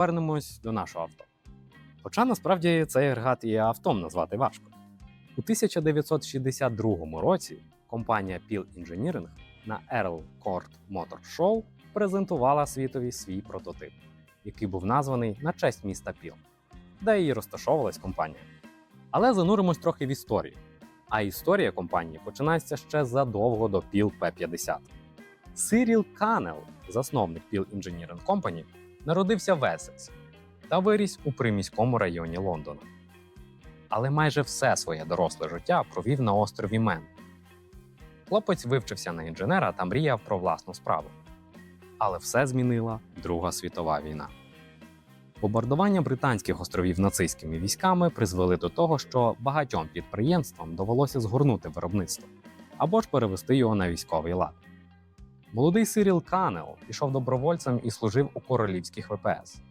Вернемось до нашого авто. Хоча насправді цей агрегат і автом назвати важко. У 1962 році компанія Peel Engineering на Earl Court Motor Show презентувала світові свій прототип, який був названий на честь міста Піл, де і розташовувалась компанія. Але зануримось трохи в історію. А історія компанії починається ще задовго до Peel P50. Сиріл Канел, засновник Peel Engineering Company, народився в Есексі та виріс у приміському районі Лондона. Але майже все своє доросле життя провів на острові Мен. Хлопець вивчився на інженера та мріяв про власну справу. Але все змінила Друга світова війна. Бомбардування британських островів нацистськими військами призвели до того, що багатьом підприємствам довелося згорнути виробництво або ж перевести його на військовий лад. Молодий Сиріл Канел пішов добровольцем і служив у королівських ВПС.